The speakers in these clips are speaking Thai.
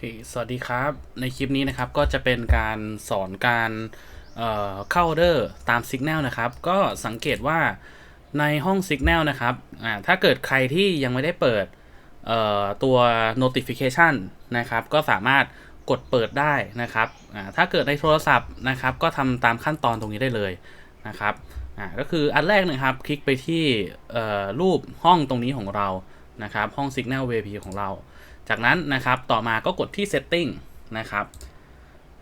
คสวัสดีครับ ในคลิปนี้นะครับก็จะเป็นการสอนการเเข้าออเดอร์ตาม Signal นะครับ ก็สังเกตว่าในห้อง Signal นะครับถ้าเกิดใครที่ยังไม่ได้เปิดตัว notification นะครับ ก็สามารถกดเปิดได้นะครับ ถ้าเกิดในโทรศัพท์นะครับ ก็ทำตามขั้นตอนตรงนี้ได้เลยนะครับก็คืออันแรกนะครับ คลิกไปที่รูปห้องตรงนี้ของเรานะครับ ห้อง Signal VIP ของเรา จากนั้นนะครับต่อมาก็กดที่ setting นะครับ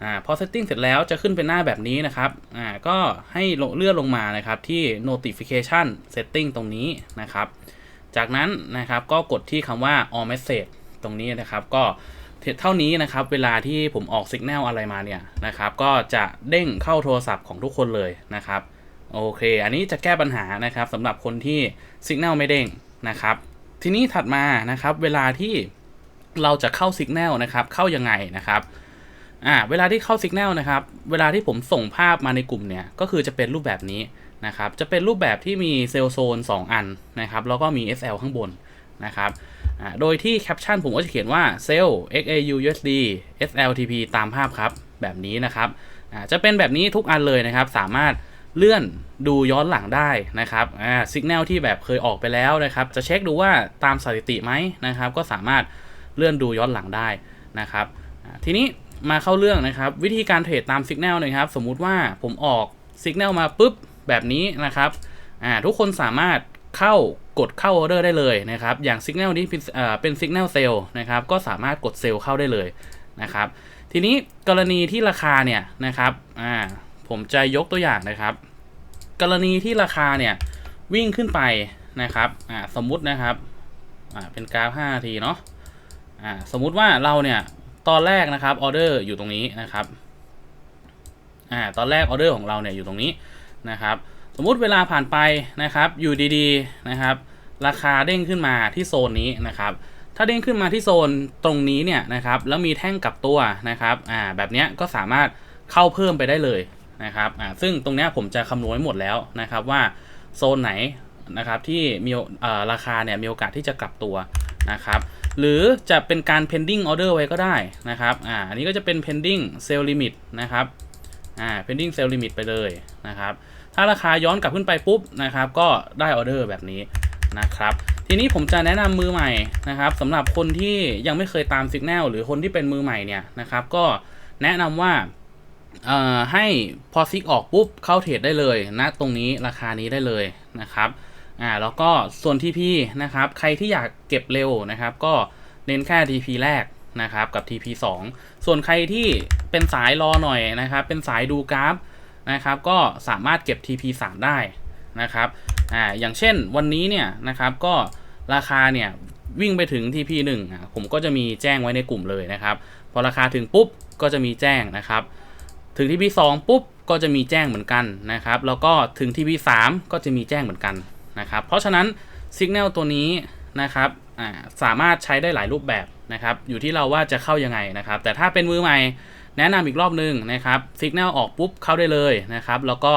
อ่าพอ setting เสร็จแล้วจะขึ้นเป็นหน้าแบบนี้นะครับอ่าก็ให้เลื่อนลงมานะครับที่ notification setting ตรงนี้นะครับ จากนั้นนะครับก็กดที่คำว่า all message ตรงนี้นะครับ ก็เท่านี้นะครับเวลาที่ผมออกสัญญาณอะไรมาเนี่ยนะครับก็จะเด้งเข้าโทรศัพท์ของทุกคนเลยนะครับโอเค อันนี้จะแก้ปัญหานะครับสำหรับคนที่สัญญาณไม่เด้งนะครับ ทีนี้ถัดมานะครับเวลาที่ เราจะเข้าสัญญาณนะครับ เข้ายังไงนะครับอ่าเวลาที่เข้าสัญญาณนะครับ เวลาที่ผมส่งภาพมาในกลุ่มเนี่ย ก็คือจะเป็นรูปแบบนี้นะครับ จะเป็นรูปแบบที่มีเซลล์โซน2 อันนะครับ แล้วก็มี SL ข้างบนนะครับอ่าโดยที่แคปชั่นผมก็จะเขียนว่าเซลล์ XAU USD SLTP ตามภาพครับ แบบนี้นะครับอ่าจะเป็นแบบนี้ทุกอันเลยนะครับ สามารถเลื่อนดูย้อนหลังได้นะครับอ่าสัญญาณที่แบบเคยออกไปแล้วนะครับ จะเช็คดูว่าตามสถิติไหมนะครับ ก็สามารถ เลื่อนดูย้อนหลังได้นะครับ ทีนี้มาเข้าเรื่องนะครับ วิธีการเทรดตามสัญญาณนะครับ สมมุติว่าผมออกสัญญาณมาปุ๊บแบบนี้นะครับทุกคนสามารถเข้ากดเข้าออเดอร์ได้เลยนะครับ อย่างสัญญาณนี้เป็นสัญญาณเซลล์นะครับ ก็สามารถกดเซลล์เข้าได้เลยนะครับ ทีนี้กรณีที่ราคาเนี่ยนะครับผมจะยกตัวอย่างนะครับ กรณีที่ราคาเนี่ยวิ่งขึ้นไปนะครับสมมุตินะครับเป็นกราฟ5นาทีเนาะ อ่าสมมุติว่าเราเนี่ยตอนแรกนะครับออเดอร์อยู่ตรงนี้นะครับอ่าตอนแรกออเดอร์ของเราเนี่ยอยู่ตรงนี้นะครับ สมมุติเวลาผ่านไปนะครับอยู่ดีๆนะครับ ราคาเด้งขึ้นมาที่โซนนี้นะครับ ถ้าเด้งขึ้นมาที่โซนตรงนี้เนี่ยนะครับแล้วมีแท่งกลับตัวนะครับอ่าแบบนี้ก็สามารถเข้าเพิ่มไปได้เลยนะครับอ่าซึ่งตรงเนี้ยผมจะคำนวณหมดแล้วนะครับว่าโซนไหนนะครับที่มีอ่อราคาเนี่ยมีโอกาสที่จะกลับตัว นะครับหรือจะเป็นการ pending order ไว้ก็ได้นะครับอ่าอันนี้ก็จะเป็น pending sell limit นะครับอ่า pending sell limit ไปเลยนะครับถ้าราคาย้อนกลับขึ้นไปปุ๊บนะครับก็ได้ออเดอร์แบบนี้นะครับทีนี้ผมจะแนะนำมือใหม่นะครับสำหรับคนที่ยังไม่เคยตามสัญญาณหรือคนที่เป็นมือใหม่เนี่ยนะครับก็แนะนำว่าให้พอซิกออกปุ๊บเข้าเทรดได้เลยณตรงนี้ราคานี้ได้เลยนะครับ อ่าแล้วก็ส่วน TP นะครับใครที่อยากเก็บเร็วนะครับ ก็เน้นแค่ TP แรกนะครับกับ TP 2 ส่วนใครที่เป็นสายรอหน่อยนะครับ เป็นสายดูกราฟนะครับ ก็สามารถเก็บ TP 3 ได้นะครับอ่าอย่างเช่นวันนี้เนี่ยนะครับก็ราคาเนี่ยวิ่งไปถึง TP 1อะผมก็จะมีแจ้งไว้ในกลุ่มเลยนะครับ พอราคาถึงปุ๊บก็จะมีแจ้งนะครับ ถึง TP 2ปุ๊บก็จะมีแจ้งเหมือนกันนะครับ แล้วก็ถึง TP 3ก็จะมีแจ้งเหมือนกัน นะครับ เพราะฉะนั้นสัญญาณตัวนี้นะครับสามารถใช้ได้หลายรูปแบบนะครับ อยู่ที่เราว่าจะเข้ายังไงนะครับ แต่ถ้าเป็นมือใหม่แนะนำอีกรอบหนึงนะครับสัญญาณออกปุ๊บเข้าได้เลยนะครับ แล้วก็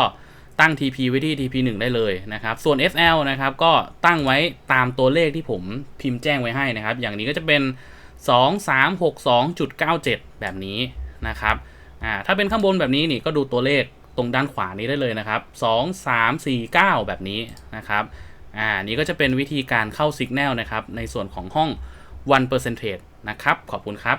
ตั้ง TP ไว้ที่ TP 1ได้เลยนะครับ ส่วน SL นะครับก็ตั้งไว้ตามตัวเลขที่ผมพิมพ์แจ้งไว้ให้นะครับ อย่างนี้ก็จะเป็น 2362.97 แบบนี้นะครับ อ่า ถ้าเป็นข้างบนแบบนี้นี่ก็ดูตัวเลข ตรงด้านขวานี้ได้เลยนะครับ 2 3 4 9 แบบนี้นะครับอ่านี่ก็จะเป็นวิธีการเข้า Signal นะครับ ในส่วนของห้อง1%นะครับ ขอบคุณครับ